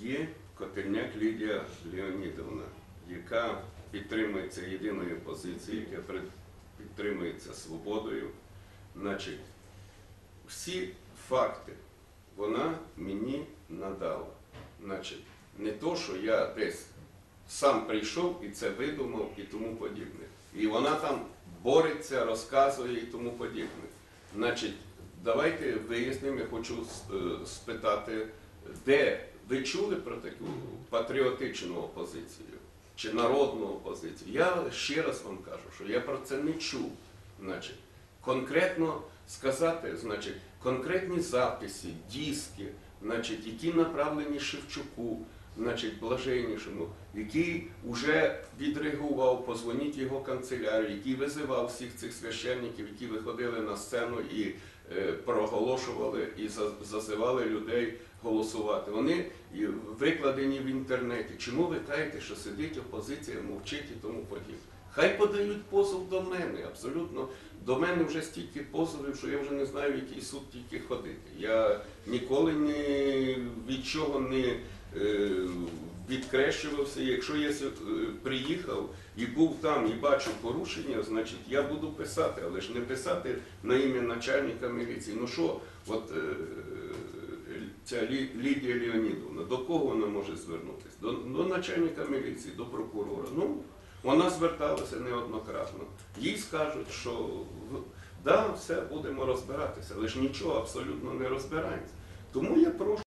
є Котельняк Лідія Леонідовна, яка підтримується єдиною позицією, яка підтримується свободою. Значить, всі факти вона мені надала. Значить, не то, що я десь сам прийшов і це видумав і тому подібне. І вона там бореться, розказує і тому подібне. Значить, давайте вияснимо, я хочу е, спитати, де ви чули про таку патріотичну опозицію чи народну опозицію? Я ще раз вам кажу, що я про це не чув. Значить, конкретно сказати, значить, конкретні записи, диски, значить, які направлені Шевчуку, значить, блаженнішому, який вже відреагував, позвоніть його канцелярію, який визивав всіх цих священників, які виходили на сцену і е, проголошували і за- зазивали людей голосувати. Вони викладені в інтернеті. Чому ви кажете, що сидить опозиція, мовчить і тому подібне? Хай подають позов до мене. Абсолютно до мене вже стільки позовів, що я вже не знаю, в який суд тільки ходити. Я ніколи ні від чого не відкрещувався. Якщо я е, приїхав і був там і бачу порушення, значить я буду писати, але ж не писати на ім'я начальника міліції. Ну що, от е, ця Лідія Леонідовна, до кого вона може звернутися? До, до начальника міліції, до прокурора. Ну, вона зверталася неоднократно. Їй скажуть, що да, все, будемо розбиратися, але ж нічого абсолютно не розбирається. Тому я прошу.